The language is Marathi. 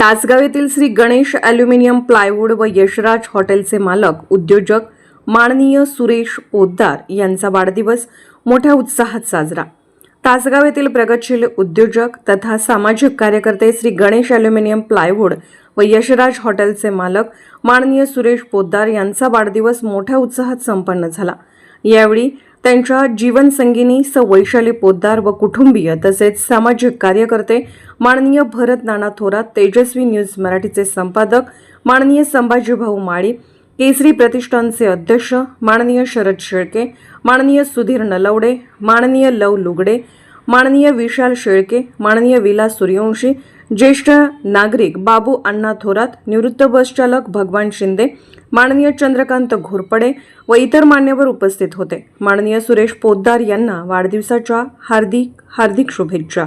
तासगाव येथील श्री गणेश ॲल्युमिनियम प्लायवूड व यशराज हॉटेलचे मालक उद्योजक माननीय सुरेश पोद्दार यांचा वाढदिवस मोठ्या उत्साहात साजरा. तासगाव येथील प्रगतशील उद्योजक तथा सामाजिक कार्यकर्ते श्री गणेश ॲल्युमिनियम प्लायवूड व यशराज हॉटेलचे मालक माननीय सुरेश पोद्दार यांचा वाढदिवस मोठ्या उत्साहात संपन्न झाला. यावेळी त्यांच्या जीवनसंगिनी स वैशाली पोद्दार व कुटुंबीय तसेच सामाजिक कार्यकर्ते माननीय भरत नाना थोरात तेजस्वी न्यूज मराठीचे संपादक माननीय संभाजीभाऊ माळी केसरी प्रतिष्ठानचे अध्यक्ष माननीय शरद शेळके माननीय सुधीर नलवडे माननीय लव लुगडे माननीय विशाल शेळके माननीय विलास सूर्यवंशी ज्येष्ठ नागरिक बाबू अण्णा थोरात निवृत्त बस चालक भगवान शिंदे माननीय चंद्रकांत घोरपडे व इतर मान्यवर उपस्थित होते. माननीय सुरेश पोद्दार यांना वाढदिवसाच्या हार्दिक हार्दिक शुभेच्छा.